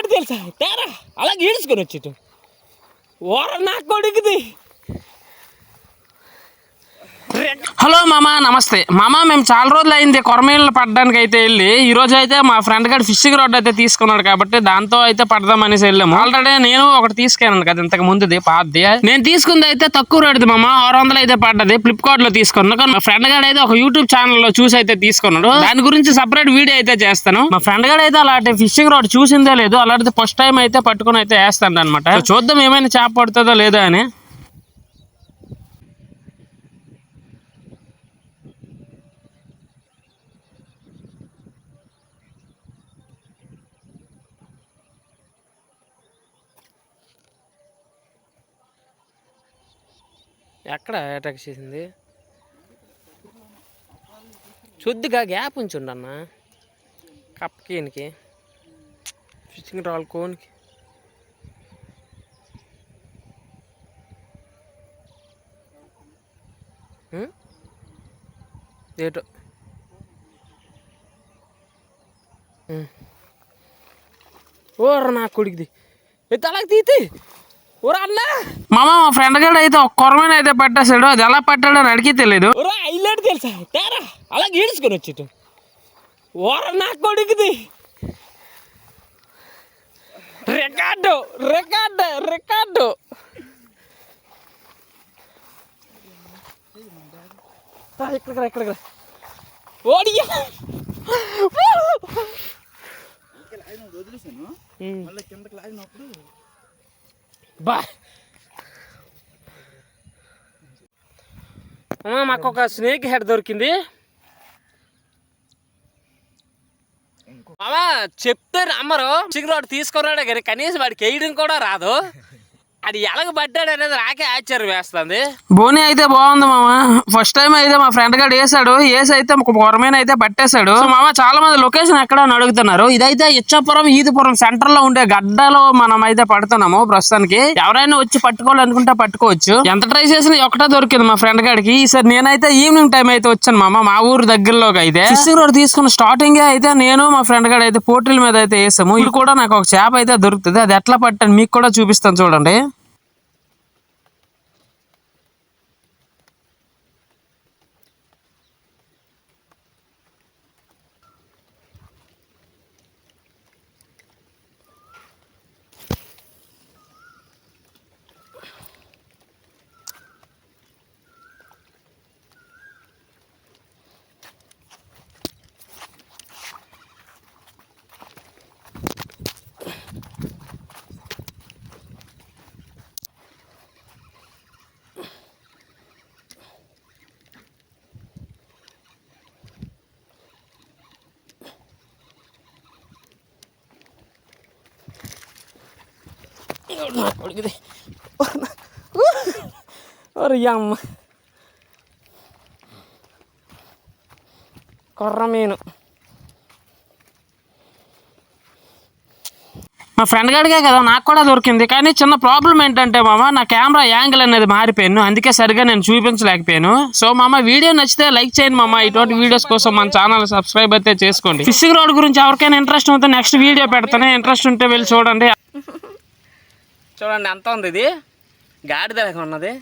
Highlight తెలుసా? తేరా అలా ఈడ్చుకొని వచ్చేటం ఓర నా కొడుకుది. హలో మామ నమస్తే. మామ మేము చాలా రోజులు అయింది కొరమీళ్ళు పడడానికి అయితే వెళ్ళి ఈ రోజు అయితే మా ఫ్రెండ్ గారు ఫిషింగ్ రోడ్ అయితే తీసుకున్నాడు కాబట్టి దాంతో అయితే పడదాం అనేసి వెళ్ళాము. ఆల్రెడీ నేను ఒకటి తీసుకెళ్ళాను కదా ఇంతకు ముందుది పాతది. నేను తీసుకుంది అయితే తక్కువ రేటుది మామ ఆరు వందలు అయితే పడ్డది ఫ్లిప్కార్ట్లో తీసుకున్నాను. కానీ మా ఫ్రెండ్ గడ అయితే ఒక యూట్యూబ్ ఛానల్లో చూసి అయితే తీసుకున్నాడు. దాని గురించి సపరేట్ వీడియో అయితే చేస్తాను. మా ఫ్రెండ్ గడ్ అయితే అలాంటి ఫిషింగ్ రోడ్ చూసిందే లేదు అలాంటిది ఫస్ట్ టైం అయితే పట్టుకుని అయితే వేస్తాను అనమాట చూద్దాం ఏమైనా చేప పడుతుందో లేదో అని. ఎక్కడ అటాక్ చేసింది? శుద్ధిగా గ్యాప్ ఉంచుండి అన్న కప్పకి ఫిషింగ్ రాల్ కోన్కి ఏటో? Hmm. ఉం. ఓర నా కొడుకుది. ఎత్తు అలాగ తీతి. మామ మా ఫ్రెండ్ గడ్ అయితే ఒక కొరమైన అయితే పట్టేసాడు అది ఎలా పట్టాడో అని అడిగి తెలియదు ఒరే హైలైట్ తెలుసా? తేరా అలా గీడ్చుకొని వచ్చేటు ఓర నా కొడుకుది. Record record record. ఇక్కడికి రా. ఓడియా. బా అమ్మా, మాకు ఒక స్నేక్ హెడ్ దొరికింది. బావా చెప్తే నమ్మరు. చిగురు తీసుకున్నాడు కానీ కనీసం వాడికి వేయడం కూడా రాదు. అది ఎలాగ పడ్డాడు అనేది నాకే ఆశ్చర్యం వేస్తుంది. బోని అయితే బాగుంది మామ. ఫస్ట్ టైం అయితే మా ఫ్రెండ్ గారు వేసాడు. వేసి అయితే పొరమైన కొరమైన అయితే పట్టేశాడు. మామ చాలా మంది లొకేషన్ ఎక్కడ అని అడుగుతున్నారు. ఇదైతే ఇచ్చాపురం ఈదిపురం సెంటర్లో ఉండే గడ్డలో మనం అయితే పడుతున్నాము ప్రస్తుతానికి. ఎవరైనా వచ్చి పట్టుకోవాలనుకుంటే పట్టుకోవచ్చు. ఎంత ట్రై చేసినా ఒకటే దొరికింది మా ఫ్రెండ్ గడికి. ఈసారి నేనైతే ఈవినింగ్ టైం అయితే వచ్చాను మామ మా ఊరు దగ్గరలోకి అయితే. రోడ్ తీసుకున్న స్టార్టింగ్ అయితే నేను మా ఫ్రెండ్ గారు అయితే పోటీల మీద అయితే వేసాము. ఇది కూడా నాకు ఒక చేప అయితే దొరుకుతుంది. అది ఎట్లా పట్టాను మీకు కూడా చూపిస్తాను చూడండి. నా కొడుకుది అమ్మ కొర్ర మీను మా ఫ్రెండ్ గడిగా కదా నాకు కూడా దొరికింది. కానీ చిన్న ప్రాబ్లం ఏంటంటే మామ నా కెమెరా యాంగిల్ అనేది మారిపోయాను అందుకే సరిగా నేను చూపించలేకపోయాను. సో మామ వీడియో నచ్చితే లైక్ చేయండి మామ. ఇటువంటి వీడియోస్ కోసం మన ఛానల్ సబ్స్క్రైబ్ అయితే చేసుకోండి. ఫిషింగ్ రోడ్ గురించి ఎవరికైనా ఇంట్రెస్ట్ ఉంటే నెక్స్ట్ వీడియో పెడతానే. ఇంట్రెస్ట్ ఉంటే వెళ్ళి చూడండి. చూడండి ఎంత ఉంది ఇది? గాడిద లెక్క ఉన్నది.